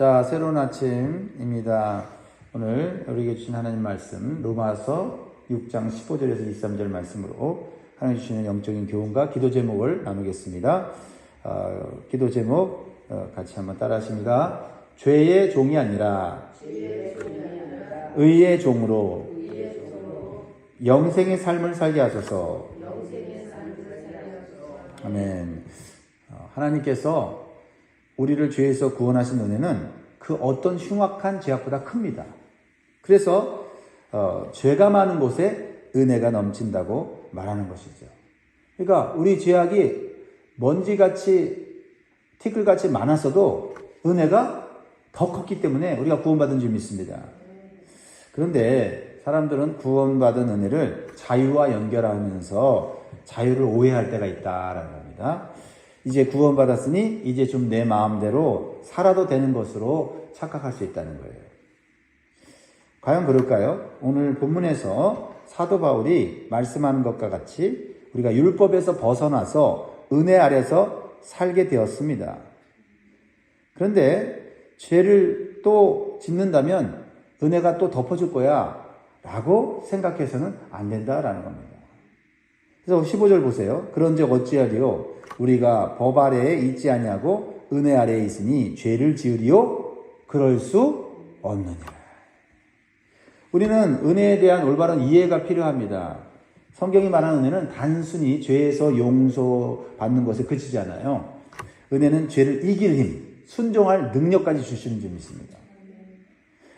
자, 새로운 아침입니다. 오늘 우리에게 주신 하나님 말씀, 로마서 6장 15절에서 23절 말씀으로 하나님 주시는 영적인 교훈과 기도 제목을 나누겠습니다. 어, 기도 제목 어, 같이 한번 따라 하십니다. 죄의 종이 아니라 의의 종으로 영생의 삶을 살게 하소서. 아멘. 어, 하나님께서 우리를 죄에서 구원하신 은혜는 그 어떤 흉악한 죄악보다 큽니다. 그래서 어, 죄가 많은 곳에 은혜가 넘친다고 말하는 것이죠. 그러니까 우리 죄악이 먼지같이 티끌같이 많았어도 은혜가 더 컸기 때문에 우리가 구원받은 줄 믿습니다. 그런데 사람들은 구원받은 은혜를 자유와 연결하면서 자유를 오해할 때가 있다라는 겁니다. 이제 구원받았으니 이제 좀 내 마음대로 살아도 되는 것으로 착각할 수 있다는 거예요. 과연 그럴까요? 오늘 본문에서 사도 바울이 말씀하는 것과 같이 우리가 율법에서 벗어나서 은혜 아래서 살게 되었습니다. 그런데 죄를 또 짓는다면 은혜가 또 덮어줄 거야 라고 생각해서는 안 된다라는 겁니다. 그래서 15절 보세요. 그런즉 어찌하리요? 우리가 법 아래에 있지 아니하고 은혜 아래에 있으니 죄를 지으리요? 그럴 수 없느니라. 우리는 은혜에 대한 올바른 이해가 필요합니다. 성경이 말하는 은혜는 단순히 죄에서 용서받는 것에 그치지 않아요. 은혜는 죄를 이길 힘, 순종할 능력까지 주시는 줄 믿습니다.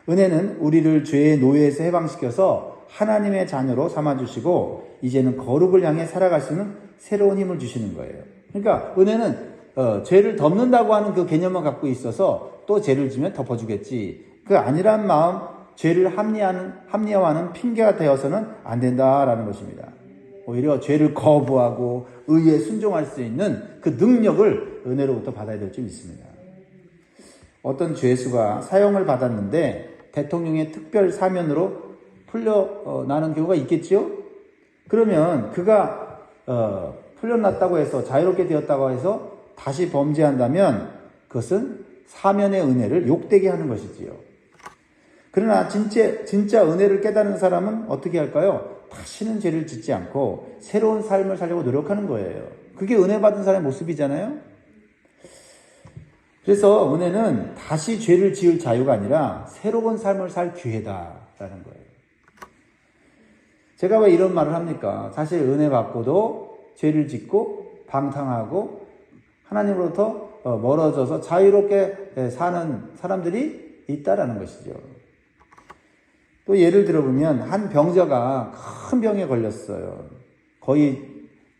은혜는 우리를 죄의 노예에서 해방시켜서 하나님의 자녀로 삼아주시고 이제는 거룩을 향해 살아갈 수 있는 새로운 힘을 주시는 거예요. 그러니까 은혜는 어, 죄를 덮는다고 하는 그 개념만 갖고 있어서 또 죄를 지면 덮어주겠지. 그 아니란 마음, 죄를 합리하는, 합리화하는 핑계가 되어서는 안 된다라는 것입니다. 오히려 죄를 거부하고 의에 순종할 수 있는 그 능력을 은혜로부터 받아야 될 줄 믿습니다. 어떤 죄수가 사형을 받았는데 대통령의 특별 사면으로 풀려나는 경우가 있겠지요? 그러면 그가 어, 풀려났다고 해서 자유롭게 되었다고 해서 다시 범죄한다면 그것은 사면의 은혜를 욕되게 하는 것이지요. 그러나 진짜, 진짜 은혜를 깨닫는 사람은 어떻게 할까요? 다시는 죄를 짓지 않고 새로운 삶을 살려고 노력하는 거예요. 그게 은혜 받은 사람의 모습이잖아요? 그래서 은혜는 다시 죄를 지을 자유가 아니라 새로운 삶을 살 기회다라는 거예요. 제가 왜 이런 말을 합니까? 사실 은혜 받고도 죄를 짓고 방탕하고 하나님으로부터 어, 멀어져서 자유롭게 사는 사람들이 있다라는 것이죠. 또 예를 들어보면 한 병자가 큰 병에 걸렸어요. 거의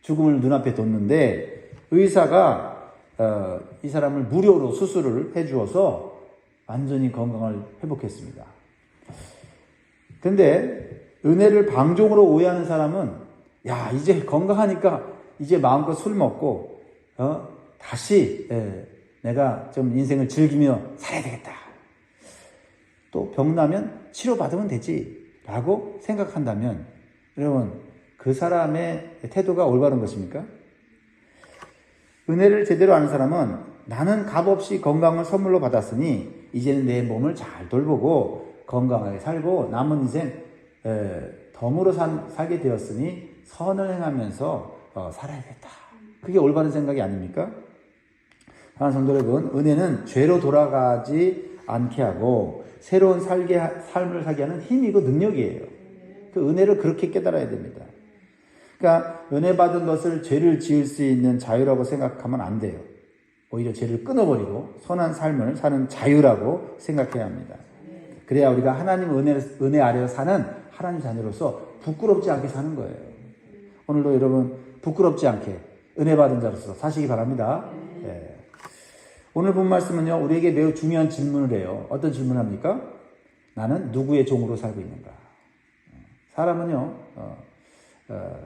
죽음을 눈앞에 뒀는데 의사가 어, 이 사람을 무료로 수술을 해주어서 완전히 건강을 회복했습니다. 근데 은혜를 방종으로 오해하는 사람은 야 이제 건강하니까 이제 마음껏 술 먹고 어, 다시 예, 내가 좀 인생을 즐기며 살아야 되겠다. 또 병나면 치료받으면 되지. 라고 생각한다면, 여러분, 그 사람의 태도가 올바른 것입니까? 은혜를 제대로 아는 사람은 나는 값없이 건강을 선물로 받았으니, 이제는 내 몸을 잘 돌보고 건강하게 살고 남은 인생 덤으로 산, 살게 되었으니 선을 행하면서 어, 살아야겠다. 그게 올바른 생각이 아닙니까? 하나님 성도 여러분, 은혜는 죄로 돌아가지 않게 하고 새로운 살게, 삶을 살게 하는 힘이고 능력이에요. 그 은혜를 그렇게 깨달아야 됩니다. 그러니까 은혜 받은 것을 죄를 지을 수 있는 자유라고 생각하면 안 돼요. 오히려 죄를 끊어버리고 선한 삶을 사는 자유라고 생각해야 합니다. 그래야 우리가 하나님 은혜, 은혜 아래에 사는 하나님 자녀로서 부끄럽지 않게 사는 거예요. 오늘도 여러분 부끄럽지 않게 은혜 받은 자로서 사시기 바랍니다. 네. 오늘 본 말씀은요, 우리에게 매우 중요한 질문을 해요. 어떤 질문을 합니까? 나는 누구의 종으로 살고 있는가? 사람은요, 어, 어,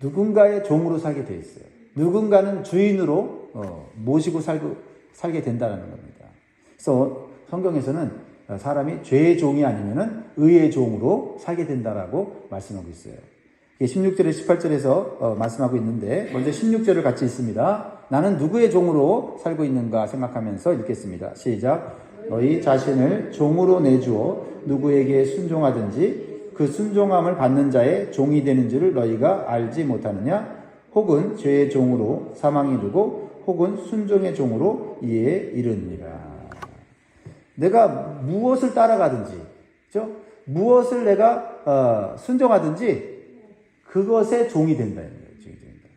누군가의 종으로 살게 돼 있어요. 누군가는 주인으로 어, 모시고 살고, 살게 된다는 겁니다. 그래서 성경에서는 사람이 죄의 종이 아니면은 의의 종으로 살게 된다라고 말씀하고 있어요. 16절에 18절에서 어, 말씀하고 있는데 먼저 16절을 같이 읽습니다. 나는 누구의 종으로 살고 있는가 생각하면서 읽겠습니다. 시작. 너희 자신을 종으로 내주어 누구에게 순종하든지 그 순종함을 받는 자의 종이 되는 줄을 너희가 알지 못하느냐? 혹은 죄의 종으로 사망이 이르고 혹은 순종의 종으로 이에 이르니라. 내가 무엇을 따라가든지, 그죠? 무엇을 내가 어, 순종하든지 그것의 종이 된다. 종이 된다.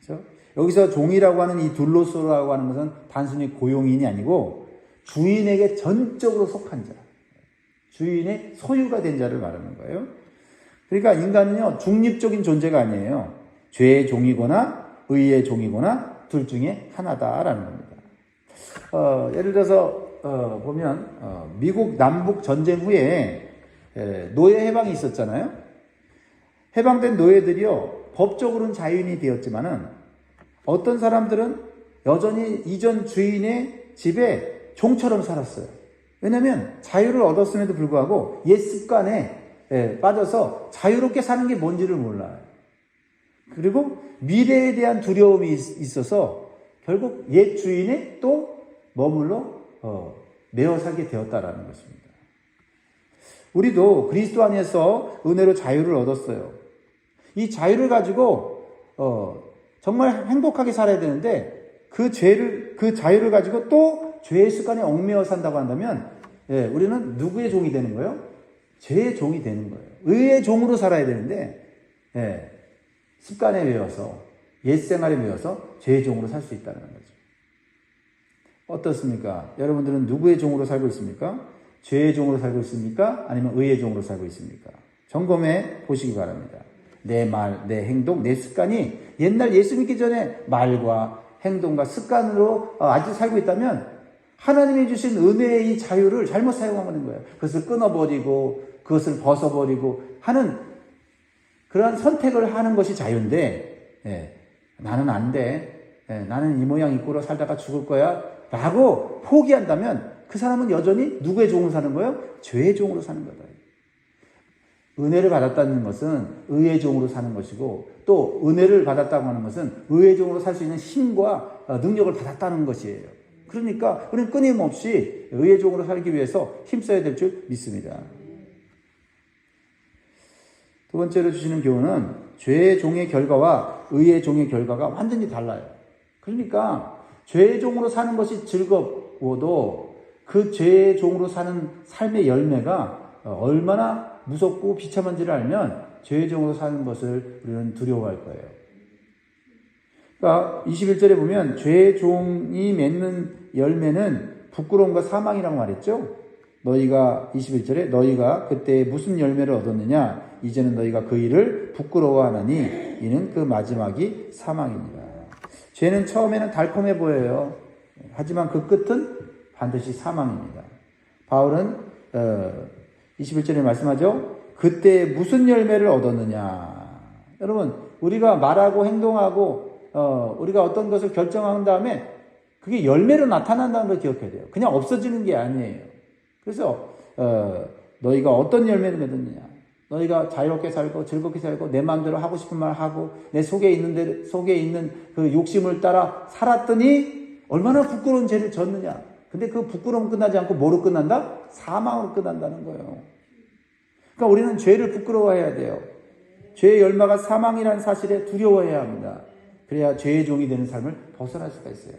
그죠? 여기서 종이라고 하는 이 둘로스라고 하는 것은 단순히 고용인이 아니고 주인에게 전적으로 속한 자, 주인의 소유가 된 자를 말하는 거예요. 그러니까 인간은요 중립적인 존재가 아니에요. 죄의 종이거나 의의 종이거나 둘 중에 하나다라는 겁니다. 어, 예를 들어서 어, 보면 어, 미국 남북 전쟁 후에 에, 노예 해방이 있었잖아요. 해방된 노예들이요 법적으로는 자유인이 되었지만은 어떤 사람들은 여전히 이전 주인의 집에 종처럼 살았어요. 왜냐하면 자유를 얻었음에도 불구하고 옛 습관에 에, 빠져서 자유롭게 사는 게 뭔지를 몰라요. 그리고 미래에 대한 두려움이 있- 있어서 결국 옛 주인에 또 머물러 어, 매어 살게 되었다라는 것입니다. 우리도 그리스도 안에서 은혜로 자유를 얻었어요. 이 자유를 가지고 어, 정말 행복하게 살아야 되는데 그 죄를 그 자유를 가지고 또 죄의 습관에 얽매여 산다고 한다면 예, 우리는 누구의 종이 되는 거예요? 죄의 종이 되는 거예요. 의의 종으로 살아야 되는데 예, 습관에 매여서 옛 생활에 매여서 죄의 종으로 살 수 있다는 거죠. 어떻습니까? 여러분들은 누구의 종으로 살고 있습니까? 죄의 종으로 살고 있습니까? 아니면 의의 종으로 살고 있습니까? 점검해 보시기 바랍니다. 내 말, 내 행동, 내 습관이 옛날 예수 믿기 전에 말과 행동과 습관으로 어, 아직 살고 있다면 하나님이 주신 은혜의 이 자유를 잘못 사용하는 거예요. 그것을 끊어버리고 그것을 벗어버리고 하는 그러한 선택을 하는 것이 자유인데 예, 나는 안 돼. 예, 나는 이 모양 이 꼴로 살다가 죽을 거야. 라고 포기한다면 그 사람은 여전히 누구의 종으로 사는 거예요? 죄의 종으로 사는 거다. 은혜를 받았다는 것은 의의 종으로 사는 것이고 또 은혜를 받았다고 하는 것은 의의 종으로 살 수 있는 힘과 어, 능력을 받았다는 것이에요. 그러니까 우리는 끊임없이 의의 종으로 살기 위해서 힘써야 될 줄 믿습니다. 두 번째로 주시는 교훈은 죄의 종의 결과와 의의 종의 결과가 완전히 달라요. 그러니까 죄의 종으로 사는 것이 즐겁고도 그 죄의 종으로 사는 삶의 열매가 얼마나 무섭고 비참한지를 알면 죄의 종으로 사는 것을 우리는 두려워할 거예요. 그러니까 21절에 보면 죄의 종이 맺는 열매는 부끄러움과 사망이라고 말했죠. 너희가 21절에 너희가 그때 무슨 열매를 얻었느냐 이제는 너희가 그 일을 부끄러워하나니 이는 그 마지막이 사망입니다. 죄는 처음에는 달콤해 보여요. 하지만 그 끝은 반드시 사망입니다. 바울은 어, 21절에 말씀하죠. 그때 무슨 열매를 얻었느냐. 여러분 우리가 말하고 행동하고 어, 우리가 어떤 것을 결정한 다음에 그게 열매로 나타난다는 걸 기억해야 돼요. 그냥 없어지는 게 아니에요. 그래서 어, 너희가 어떤 열매를 맺었느냐. 너희가 자유롭게 살고 즐겁게 살고 내 마음대로 하고 싶은 말 하고 내 속에 있는 데 속에 있는 그 욕심을 따라 살았더니 얼마나 부끄러운 죄를 졌느냐. 근데 그 부끄러움 끝나지 않고 뭐로 끝난다? 사망으로 끝난다는 거예요. 그러니까 우리는 죄를 부끄러워해야 돼요. 죄의 열마가 사망이라는 사실에 두려워해야 합니다. 그래야 죄의 종이 되는 삶을 벗어날 수가 있어요.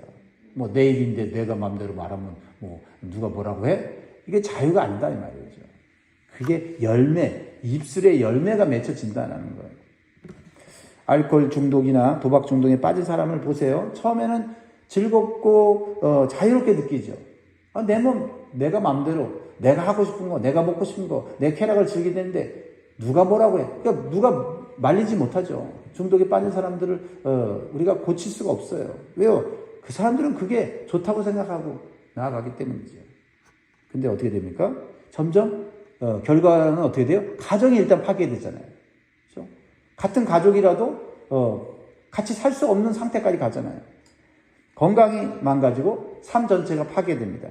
뭐내 일인데 내가 마음대로 말하면 뭐 누가 뭐라고 해? 이게 자유가 아니다 이 말이죠. 그게 열매, 입술의 열매가 맺혀진다는 거예요. 알코올 중독이나 도박 중독에 빠진 사람을 보세요. 처음에는 즐겁고 어, 자유롭게 느끼죠. 아, 내 몸, 내가 마음대로 내가 하고 싶은 거, 내가 먹고 싶은 거, 내 쾌락을 즐기는데 누가 뭐라고 해? 그러니까 누가 말리지 못하죠. 중독에 빠진 사람들을 어, 우리가 고칠 수가 없어요. 왜요? 그 사람들은 그게 좋다고 생각하고 나아가기 때문이죠. 근데 어떻게 됩니까? 점점 어, 결과는 어떻게 돼요? 가정이 일단 파괴되잖아요. 그렇죠? 같은 가족이라도 어, 같이 살 수 없는 상태까지 가잖아요. 건강이 망가지고 삶 전체가 파괴됩니다.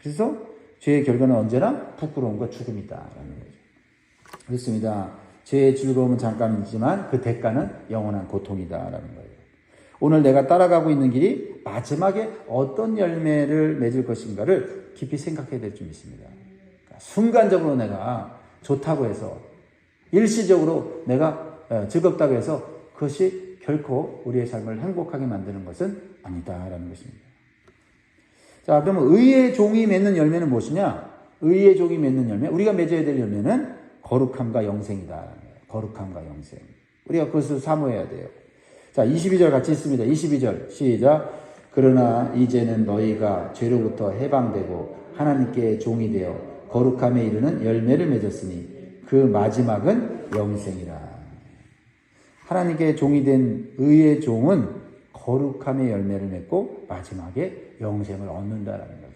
그래서 죄의 결과는 언제나 부끄러움과 죽음이다라는 거죠. 그렇습니다. 죄의 즐거움은 잠깐이지만 그 대가는 영원한 고통이다라는 거예요. 오늘 내가 따라가고 있는 길이 마지막에 어떤 열매를 맺을 것인가를 깊이 생각해야 될 줄 믿습니다. 순간적으로 내가 좋다고 해서 일시적으로 내가 어, 즐겁다고 해서 그것이 결코 우리의 삶을 행복하게 만드는 것은 아니다라는 것입니다. 자, 그러면 의의 종이 맺는 열매는 무엇이냐? 의의 종이 맺는 열매, 우리가 맺어야 될 열매는 거룩함과 영생이다. 거룩함과 영생. 우리가 그것을 사모해야 돼요. 자, 22절 같이 있습니다. 22절 시작. 그러나 이제는 너희가 죄로부터 해방되고 하나님께 종이 되어 거룩함에 이르는 열매를 맺었으니 그 마지막은 영생이라. 하나님께 종이 된 의의 종은 거룩함의 열매를 맺고 마지막에 영생을 얻는다라는 거죠.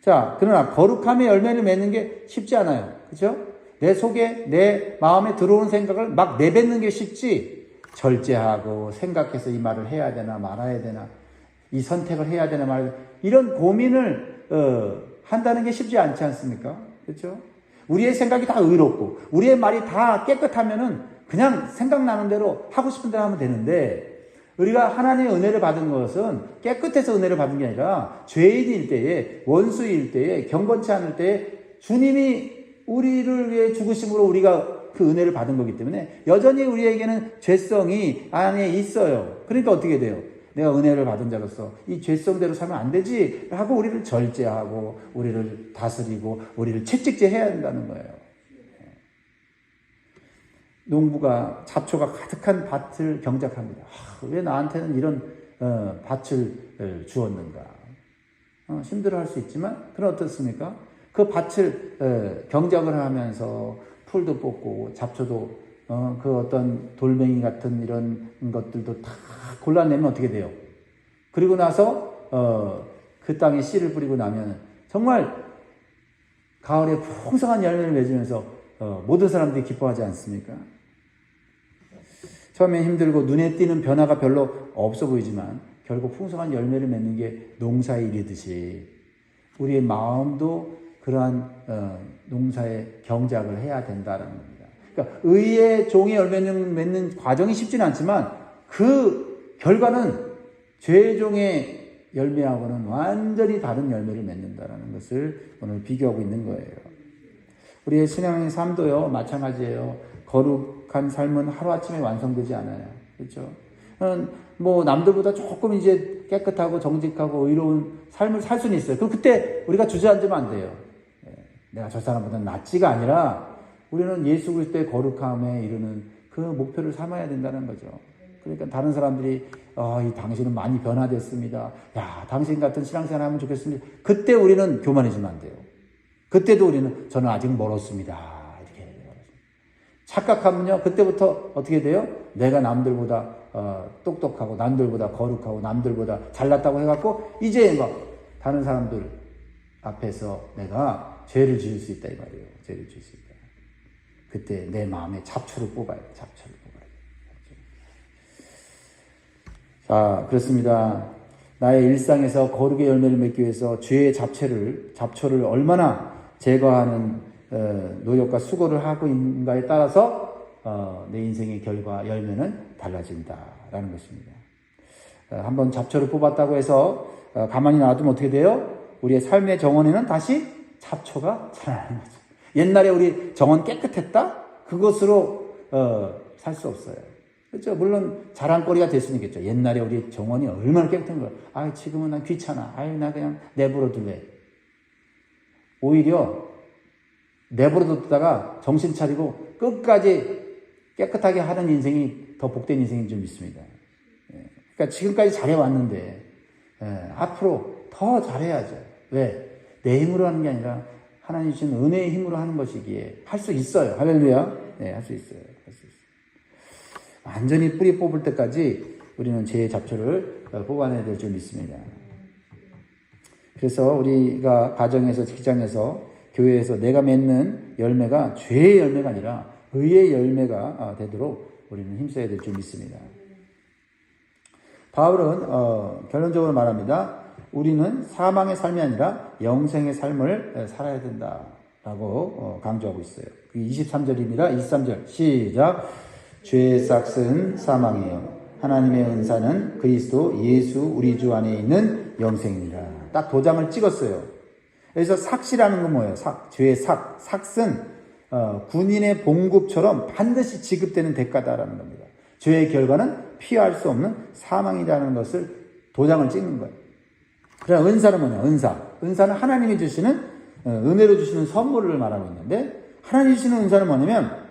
자, 그러나 거룩함의 열매를 맺는 게 쉽지 않아요. 그죠? 내 속에, 내 마음에 들어오는 생각을 막 내뱉는 게 쉽지. 절제하고 생각해서 이 말을 해야 되나 말아야 되나, 이 선택을 해야 되나 말아야 되나, 이런 고민을, 어, 한다는 게 쉽지 않지 않습니까? 그렇죠? 우리의 생각이 다 의롭고, 우리의 말이 다 깨끗하면은 그냥 생각나는 대로 하고 싶은 대로 하면 되는데, 우리가 하나님의 은혜를 받은 것은 깨끗해서 은혜를 받은 게 아니라 죄인일 때에, 원수일 때에, 경건치 않을 때에 주님이 우리를 위해 죽으심으로 우리가 그 은혜를 받은 거기 때문에 여전히 우리에게는 죄성이 안에 있어요. 그러니까 어떻게 돼요? 내가 은혜를 받은 자로서 이 죄성대로 살면 안 되지 하고 우리를 절제하고 우리를 다스리고 우리를 채찍질 해야 된다는 거예요. 농부가 잡초가 가득한 밭을 경작합니다. 아, 왜 나한테는 이런 어, 밭을 주었는가? 어, 힘들어할 수 있지만 그럼 어떻습니까? 그 밭을 어, 경작을 하면서 풀도 뽑고 잡초도 어, 그 어떤 돌멩이 같은 이런 것들도 다 골라내면 어떻게 돼요? 그리고 나서 어, 그 땅에 씨를 뿌리고 나면 정말 가을에 풍성한 열매를 맺으면서 어, 모든 사람들이 기뻐하지 않습니까? 처음에 힘들고 눈에 띄는 변화가 별로 없어 보이지만 결국 풍성한 열매를 맺는 게 농사의 일이듯이 우리의 마음도 그러한 어, 농사의 경작을 해야 된다는 겁니다. 그러니까 의의 종의 열매를 맺는 과정이 쉽지는 않지만 그 결과는 죄의 종의 열매하고는 완전히 다른 열매를 맺는다라는 것을 오늘 비교하고 있는 거예요. 우리의 신앙의 삶도요 마찬가지예요. 거룩한 삶은 하루아침에 완성되지 않아요. 그렇죠? 뭐 남들보다 조금 이제 깨끗하고 정직하고 의로운 삶을 살 수는 있어요. 그럼 그때 우리가 주저앉으면 안 돼요. 예, 내가 저 사람보다 낫지가 아니라 우리는 예수 그리스도의 거룩함에 이르는 그 목표를 삼아야 된다는 거죠. 그러니까 다른 사람들이 어, 이 당신은 많이 변화됐습니다. 야, 당신 같은 신앙생활 하면 좋겠습니다. 그때 우리는 교만해지면 안 돼요. 그때도 우리는 저는 아직 멀었습니다. 이렇게. 착각하면요, 그때부터 어떻게 돼요? 내가 남들보다 어, 똑똑하고 남들보다 거룩하고 남들보다 잘났다고 해갖고 이제 막 다른 사람들 앞에서 내가 죄를 지을 수 있다 이 말이에요. 죄를 지을 수 있다. 그때 내 마음에 잡초를 뽑아야 돼. 잡초를 뽑아야 돼. 자, 그렇습니다. 나의 일상에서 거룩의 열매를 맺기 위해서 죄의 잡채를, 잡초를 얼마나 제거하는 어, 노력과 수고를 하고 있는가에 따라서 어, 내 인생의 결과, 열매는 달라진다라는 것입니다. 어, 한번 잡초를 뽑았다고 해서 어, 가만히 놔두면 어떻게 돼요? 우리의 삶의 정원에는 다시 잡초가 자라는 거죠. 옛날에 우리 정원 깨끗했다? 그것으로 어, 살 수 없어요. 그렇죠. 물론 자랑거리가 될 수는 있겠죠. 옛날에 우리 정원이 얼마나 깨끗한 거야. 아, 지금은 난 귀찮아. 아유, 나 그냥 내버려 둘래. 오히려 내버려 뒀다가 정신 차리고 끝까지 깨끗하게 하는 인생이 더 복된 인생인 줄 믿습니다. 예. 그러니까 지금까지 잘해왔는데 예, 앞으로 더 잘해야죠. 왜? 내 힘으로 하는 게 아니라 하나님 주신 은혜의 힘으로 하는 것이기에 할 수 있어요. 할렐루야. 네, 할 수 있어요. 할 수 있어요. 완전히 뿌리 뽑을 때까지 우리는 죄의 잡초를 뽑아내야 될 줄 믿습니다. 그래서 우리가 가정에서 직장에서 교회에서 내가 맺는 열매가 죄의 열매가 아니라 의의 열매가 되도록 우리는 힘써야 될 줄 믿습니다. 바울은 어, 결론적으로 말합니다. 우리는 사망의 삶이 아니라 영생의 삶을 살아야 된다 라고 어, 강조하고 있어요. 23절입니다. 23절 시작. 죄의 싹은 사망이요 하나님의 은사는 그리스도 예수 우리 주 안에 있는 영생이라. 딱 도장을 찍었어요. 그래서 삭시라는 건 뭐예요? 삭, 죄의 삭. 삭은 어, 군인의 봉급처럼 반드시 지급되는 대가다라는 겁니다. 죄의 결과는 피할 수 없는 사망이라는 것을 도장을 찍는 거예요. 그럼 은사는 뭐냐? 은사. 은사는 하나님이 주시는 어, 은혜로 주시는 선물을 말하고 있는데 하나님이 주시는 은사는 뭐냐면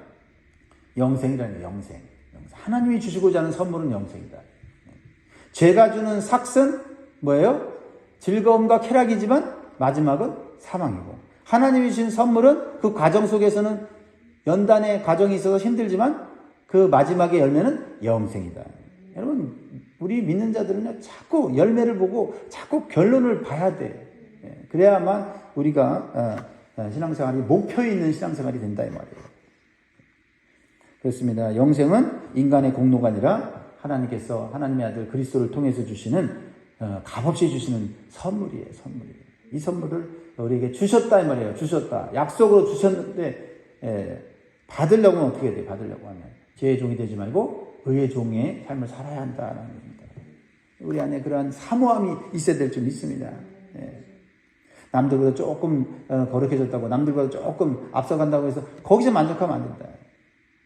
영생이라는. 영생. 영생. 하나님이 주시고자 하는 선물은 영생이다. 죄가 주는 삭은 뭐예요? 즐거움과 쾌락이지만 마지막은 사망이고 하나님이 주신 선물은 그 과정 속에서는 연단의 과정이 있어서 힘들지만 그 마지막의 열매는 영생이다. 여러분 우리 믿는 자들은요 자꾸 열매를 보고 자꾸 결론을 봐야 돼. 예, 그래야만 우리가 어, 어, 신앙생활이 목표 있는 신앙생활이 된다 이 말이에요. 그렇습니다. 영생은 인간의 공로가 아니라 하나님께서 하나님의 아들 그리스도를 통해서 주시는 어, 값없이 주시는 선물이에요. 선물이에요. 이 선물을 우리에게 주셨다 이 말이에요. 주셨다. 약속으로 주셨는데 예, 받으려고 하면 어떻게 돼? 받으려고 하면 죄의 종이 되지 말고 의의 종의 삶을 살아야 한다는 겁니다. 우리 안에 그러한 사모함이 있어야 될 줄 믿습니다. 예. 남들보다 조금 어, 거룩해졌다고 남들보다 조금 앞서간다고 해서 거기서 만족하면 안 된다.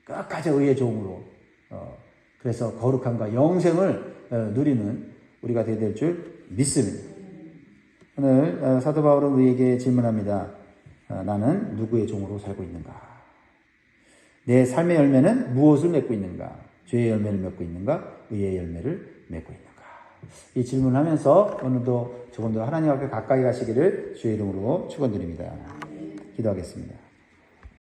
끝까지 의의 종으로 어, 그래서 거룩함과 영생을 어, 누리는 우리가 되어야 될 줄 믿습니다. 오늘 어, 사도 바울은 우리에게 질문합니다. 어, 나는 누구의 종으로 살고 있는가? 내 삶의 열매는 무엇을 맺고 있는가? 죄의 열매를 맺고 있는가? 의의 열매를 맺고 있는가? 이 질문을 하면서 오늘도 조금 더 하나님 앞에 가까이 가시기를 주의 이름으로 축원드립니다. 기도하겠습니다.